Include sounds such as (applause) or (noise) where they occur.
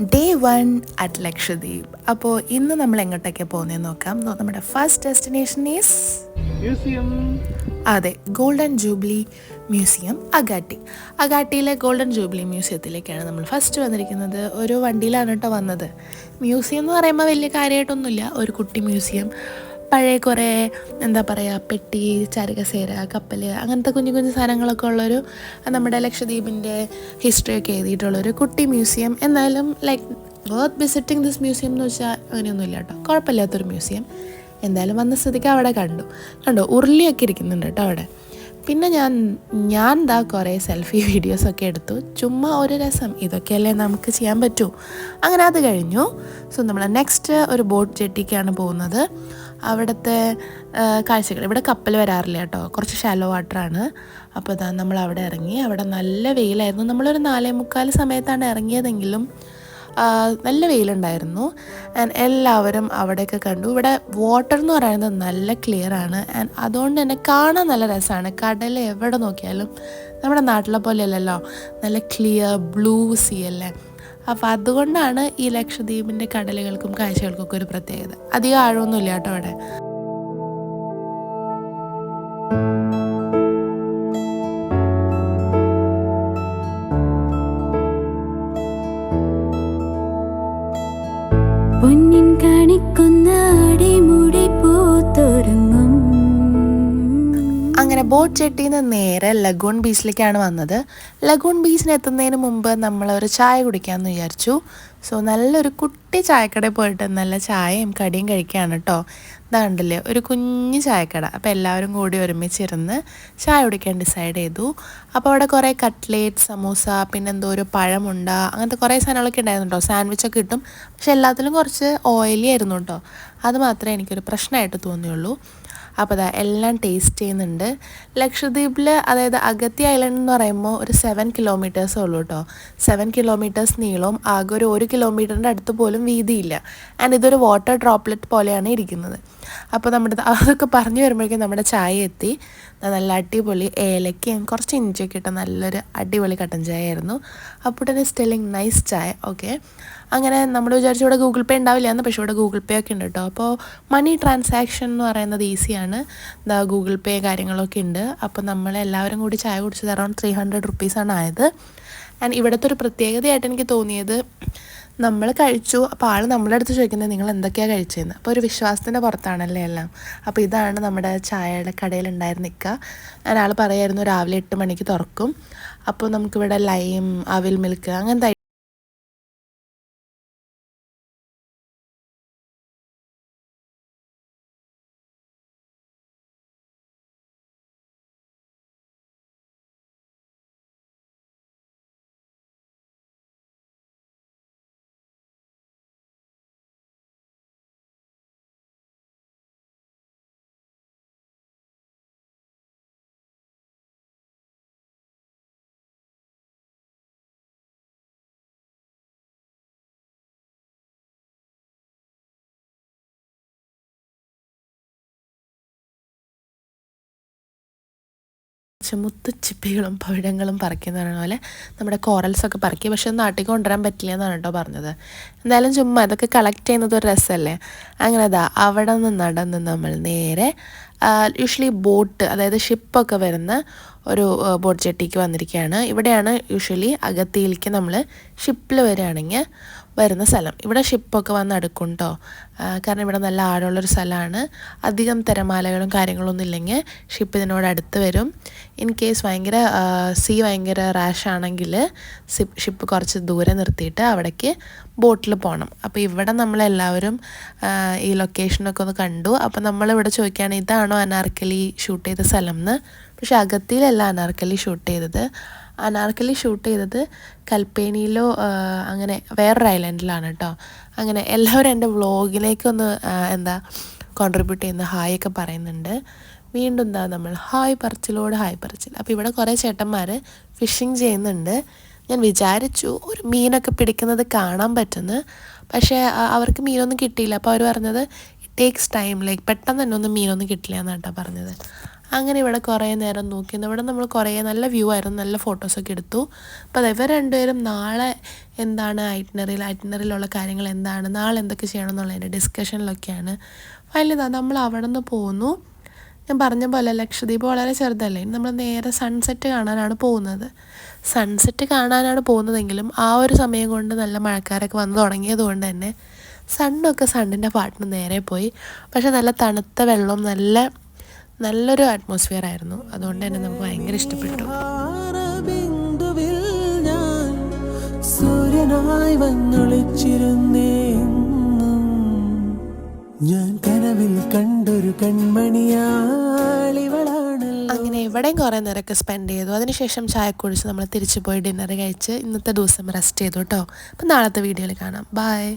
Day one at Lakshadweep അപ്പോൾ ഇന്ന് നമ്മൾ എങ്ങോട്ടൊക്കെ പോകുന്നതെന്ന് നോക്കാം. നമ്മുടെ ഫസ്റ്റ് ഡെസ്റ്റിനേഷൻ ഈസ് മ്യൂസിയം അതെ ഗോൾഡൻ ജൂബിലി മ്യൂസിയം അഗാട്ടി അഗാട്ടിയിലെ ഗോൾഡൻ ജൂബിലി മ്യൂസിയത്തിലേക്കാണ് നമ്മൾ ഫസ്റ്റ് വന്നിരിക്കുന്നത്. ഒരു വണ്ടിയിലാണ് കേട്ടോ വന്നത്. മ്യൂസിയം എന്ന് പറയുമ്പോൾ വലിയ കാര്യമായിട്ടൊന്നുമില്ല ഒരു കുട്ടി മ്യൂസിയം പഴയ കുറേ എന്താ പറയുക പെട്ടി ചരകസേര കപ്പൽ അങ്ങനത്തെ കുഞ്ഞു കുഞ്ഞു സാധനങ്ങളൊക്കെ ഉള്ളൊരു നമ്മുടെ ലക്ഷദ്വീപിന്റെ ഹിസ്റ്ററിയൊക്കെ എഴുതിയിട്ടുള്ളൊരു കുട്ടി മ്യൂസിയം എന്നാലും like worth visiting this museum എന്ന് വെച്ചാൽ അങ്ങനെയൊന്നുമില്ല കേട്ടോ. കുഴപ്പമില്ലാത്തൊരു മ്യൂസിയം എന്തായാലും വന്ന സ്ഥിതിക്ക് അവിടെ കണ്ടു. കണ്ടോ ഉരുളിയൊക്കെ ഇരിക്കുന്നുണ്ട് കേട്ടോ അവിടെ. പിന്നെ ഞാൻ ഞാൻ എന്താ കുറേ സെൽഫി വീഡിയോസൊക്കെ (laughs) എടുത്തു. ചുമ്മാ ഒരു രസം ഇതൊക്കെയല്ലേ നമുക്ക് ചെയ്യാൻ പറ്റൂ. അങ്ങനെ അത് കഴിഞ്ഞു. സോ നമ്മൾ നെക്സ്റ്റ് ഒരു ബോട്ട് ജെട്ടിക്കാണ് പോകുന്നത്. അവിടുത്തെ കാഴ്ചകൾ. ഇവിടെ കപ്പൽ വരാറില്ല കേട്ടോ. കുറച്ച് ഷാലോ വാട്ടറാണ് അപ്പോൾ ഇതാ നമ്മൾ അവിടെ ഇറങ്ങി. അവിടെ നല്ല വെയിലായിരുന്നു. നമ്മളൊരു നാലേ മുക്കാൽ സമയത്താണ് ഇറങ്ങിയതെങ്കിലും നല്ല വെയിലുണ്ടായിരുന്നു. ആൻഡ് എല്ലാവരും അവിടെയൊക്കെ കണ്ടു. ഇവിടെ വാട്ടർ എന്ന് പറയുന്നത് നല്ല ക്ലിയർ ആണ്. ആൻഡ് അതുകൊണ്ട് തന്നെ കാണാൻ നല്ല രസമാണ്. കടൽ എവിടെ നോക്കിയാലും നമ്മുടെ നാട്ടിലെ പോലെയല്ലല്ലോ. നല്ല ക്ലിയർ ബ്ലൂ സീ അല്ലേ? അപ്പോൾ അതുകൊണ്ടാണ് ഈ ലക്ഷദ്വീപിന്റെ കടലുകൾക്കും കാഴ്ചകൾക്കൊക്കെ ഒരു പ്രത്യേകത. അധികം ആഴമൊന്നുമില്ല കേട്ടോ അവിടെ. ബോട്ട് ചെട്ടിയിൽ നിന്ന് നേരെ ലഗൂൺ ബീച്ചിലേക്കാണ് വന്നത്. ലഗൂൺ ബീച്ചിന് എത്തുന്നതിന് മുമ്പ് നമ്മൾ ഒരു ചായ കുടിക്കാമെന്ന് വിചാരിച്ചു. സോ നല്ലൊരു കുട്ടി ചായക്കടയിൽ പോയിട്ട് നല്ല ചായയും കടിയും കഴിക്കുകയാണ് കേട്ടോ ഇതാണ്ടല്ലേ ഒരു കുഞ്ഞു ചായക്കട. അപ്പോൾ എല്ലാവരും കൂടി ഒരുമിച്ചിരുന്ന് ചായ കുടിക്കാൻ ഡിസൈഡ് ചെയ്തു. അപ്പോൾ അവിടെ കുറേ കട്ട്ലേറ്റ് സമൂസ പിന്നെന്തോ ഒരു പഴമുണ്ട അങ്ങനത്തെ കുറേ സാധനങ്ങളൊക്കെ ഉണ്ടായിരുന്നു കേട്ടോ സാൻഡ്വിച്ചൊക്കെ കിട്ടും. പക്ഷെ എല്ലാത്തിലും കുറച്ച് ഓയിലി ആയിരുന്നു കേട്ടോ അത് മാത്രമേ എനിക്കൊരു പ്രശ്നമായിട്ട് തോന്നിയുള്ളൂ. അപ്പോൾ അതാ എല്ലാം ടേസ്റ്റ് ചെയ്യുന്നുണ്ട്. ലക്ഷദ്വീപിൽ അതായത് അഗത്തി ഐലൻഡ് എന്ന് പറയുമ്പോൾ ഒരു സെവൻ കിലോമീറ്റേഴ്സേ ഉള്ളൂ കേട്ടോ സെവൻ കിലോമീറ്റേഴ്സ് നീളവും ആകെ ഒരു ഒരു കിലോമീറ്ററിന്റെ അടുത്ത് പോലും വീതിയില്ല. ആൻഡ് ഇതൊരു വാട്ടർ ഡ്രോപ്ലെറ്റ് പോലെയാണ് ഇരിക്കുന്നത്. അപ്പോൾ നമ്മുടെ അതൊക്കെ പറഞ്ഞു വരുമ്പോഴേക്കും നമ്മുടെ ചായ എത്തി. നല്ല അടിപൊളി ഏലക്കയും കുറച്ച് ഇഞ്ചിയൊക്കെ ഇട്ട നല്ലൊരു അടിപൊളി കട്ടൻ ചായ ആയിരുന്നു. അപ്പോൾ തന്നെ സ്റ്റെല്ലിങ് നൈസ് ചായ ഓക്കെ അങ്ങനെ നമ്മൾ വിചാരിച്ചു ഇവിടെ ഗൂഗിൾ പേ ഉണ്ടാവില്ല എന്ന് പക്ഷേ ഇവിടെ ഗൂഗിൾ പേ ഒക്കെ ഉണ്ട് കേട്ടോ അപ്പോൾ മണി ട്രാൻസാക്ഷൻ എന്ന് പറയുന്നത് ഈസിയാണ് എന്താ ഗൂഗിൾ പേ കാര്യങ്ങളൊക്കെ ഉണ്ട്. അപ്പോൾ നമ്മൾ എല്ലാവരും കൂടി ചായ കുടിച്ചത് അറൗണ്ട് ത്രീ ഹൺഡ്രഡ് റുപ്പീസാണ് ആയത്. ആൻഡ് ഇവിടുത്തെ ഒരു പ്രത്യേകതയായിട്ട് എനിക്ക് തോന്നിയത് നമ്മൾ കഴിച്ചു. അപ്പോൾ ആൾ നമ്മുടെ അടുത്ത് ചോദിക്കുന്നത് നിങ്ങൾ എന്തൊക്കെയാണ് കഴിച്ചതെന്ന് അപ്പോൾ ഒരു വിശ്വാസത്തിന്റെ പുറത്താണല്ലേ എല്ലാം. അപ്പോൾ ഇതാണ് നമ്മുടെ ചായയുടെ കടയിൽ ഉണ്ടായിരുന്ന നിൽക്കുക ഞാൻ ആൾ പറയായിരുന്നു രാവിലെ എട്ട് മണിക്ക് തുറക്കും. അപ്പോൾ നമുക്കിവിടെ ലൈം അവിൽ മിൽക്ക് അങ്ങനത്തെ മുത്തുച്ചിപ്പികളും പവിഴങ്ങളും പറിക്കുന്ന പറയുന്ന പോലെ നമ്മുടെ കോറൽസൊക്കെ പറക്കി പക്ഷെ നാട്ടിൽ കൊണ്ടുവരാൻ പറ്റില്ല എന്നാണ് കേട്ടോ പറഞ്ഞത്. എന്തായാലും ചുമ്മാ അതൊക്കെ കളക്ട് ചെയ്യുന്നത് ഒരു രസമല്ലേ? അങ്ങനെ അതാ അവിടെ നിന്ന് നടന്ന് നമ്മൾ നേരെ യൂഷ്വലി ബോട്ട് അതായത് ഷിപ്പൊക്കെ വരുന്ന ഒരു ബോട്ട് ജെട്ടിക്ക് വന്നിരിക്കുകയാണ്. ഇവിടെയാണ് യൂഷ്വലി അകത്തിയിലേക്ക് നമ്മൾ ഷിപ്പിൽ വരികയാണെങ്കിൽ വരുന്ന സ്ഥലം. ഇവിടെ ഷിപ്പൊക്കെ വന്ന് അടുക്കും കേട്ടോ കാരണം ഇവിടെ നല്ല ആഴമുള്ളൊരു സ്ഥലമാണ്. അധികം തിരമാലകളും കാര്യങ്ങളൊന്നും ഇല്ലെങ്കിൽ ഷിപ്പ് ഇതിനോട് അടുത്ത് വരും. ഇൻ കേസ് ഭയങ്കര സീ ഭയങ്കര റാഷ് ആണെങ്കിൽ ഷിപ്പ് കുറച്ച് ദൂരെ നിർത്തിയിട്ട് അവിടേക്ക് ബോട്ടിൽ പോകണം. അപ്പോൾ ഇവിടെ നമ്മളെല്ലാവരും ഈ ലൊക്കേഷനൊക്കെ ഒന്ന് കണ്ടു. അപ്പോൾ നമ്മളിവിടെ ചോദിക്കുകയാണ് ഇതാണോ അനാർക്കലി ഷൂട്ട് ചെയ്ത സ്ഥലം എന്ന് പക്ഷേ അകത്തിയിലല്ല അനാർക്കലി ഷൂട്ട് ചെയ്തത്. അനാർക്കലി ഷൂട്ട് ചെയ്തത് കൽപ്പേനിയിലോ അങ്ങനെ വേറൊരു ഐലൻഡിലാണ് കേട്ടോ അങ്ങനെ എല്ലാവരും എന്റെ വ്ളോഗിലേക്കൊന്ന് എന്താ കോൺട്രിബ്യൂട്ട് ചെയ്യുന്ന ഹായ് ഒക്കെ പറയുന്നുണ്ട്. വീണ്ടും എന്താ നമ്മൾ ഹായ് പറച്ചിലോട് ഹായ് പറച്ചിൽ. അപ്പോൾ ഇവിടെ കുറേ ചേട്ടന്മാർ ഫിഷിങ് ചെയ്യുന്നുണ്ട്. ഞാൻ വിചാരിച്ചു ഒരു മീനൊക്കെ പിടിക്കുന്നത് കാണാൻ പറ്റുന്നു. പക്ഷേ അവർക്ക് മീനൊന്നും കിട്ടിയില്ല. അപ്പോൾ അവർ പറഞ്ഞത് ഇറ്റ് ടേക്സ് ടൈം ലൈക്ക് പെട്ടെന്ന് തന്നെ ഒന്നും മീനൊന്നും കിട്ടില്ല എന്നാണ് കേട്ടോ പറഞ്ഞത്. അങ്ങനെ ഇവിടെ കുറേ നേരം നോക്കി ഇവിടെ നമ്മൾ കുറേ നല്ല വ്യൂ ആയിരുന്നു നല്ല ഫോട്ടോസൊക്കെ എടുത്തു. അപ്പോൾ ഇവർ രണ്ടുപേരും നാളെ എന്താണ് ഐറ്റിനറിയിൽ ഐറ്റിനറിയിലുള്ള കാര്യങ്ങൾ എന്താണ് നാളെ എന്തൊക്കെ ചെയ്യണം എന്നുള്ളതിന്റെ ഡിസ്കഷനിലൊക്കെയാണ് ഫൈനലി നമ്മൾ അവിടെ നിന്ന് പോന്നു. ഞാൻ പറഞ്ഞ പോലെ ലക്ഷദ്വീപ് വളരെ ചെറുതല്ലേ നമ്മൾ നേരെ സൺസെറ്റ് കാണാനാണ് പോകുന്നത്. സൺസെറ്റ് കാണാനാണ് പോകുന്നതെങ്കിലും ആ ഒരു സമയം കൊണ്ട് നല്ല മഴക്കാരൊക്കെ വന്നു തുടങ്ങിയത് കൊണ്ട് തന്നെ സണ്ണൊക്കെ സണ്ണിന്റെ പാട്ടിന് നേരെ പോയി. പക്ഷെ നല്ല തണുത്ത വെള്ളം നല്ല നല്ലൊരു അറ്റ്മോസ്ഫിയർ ആയിരുന്നു. അതുകൊണ്ട് തന്നെ നമുക്ക് ഭയങ്കര ഇഷ്ടപ്പെട്ടു. സൂര്യനായി വന്നൊളിച്ചിരുന്നേ ഞാൻ കനവിൽ കണ്ടൊരു കൺമണിയാളിവളാണല്ലോ. അങ്ങനെ എവിടെയും കുറേ നേരമൊക്കെ സ്പെൻഡ് ചെയ്തു. അതിനുശേഷം ചായ കുടിച്ച് നമ്മൾ തിരിച്ചു പോയി ഡിന്നർ കഴിച്ച് ഇന്നത്തെ ദിവസം റെസ്റ്റ് ചെയ്തു കേട്ടോ. അപ്പം നാളത്തെ വീഡിയോയിൽ കാണാം. ബൈ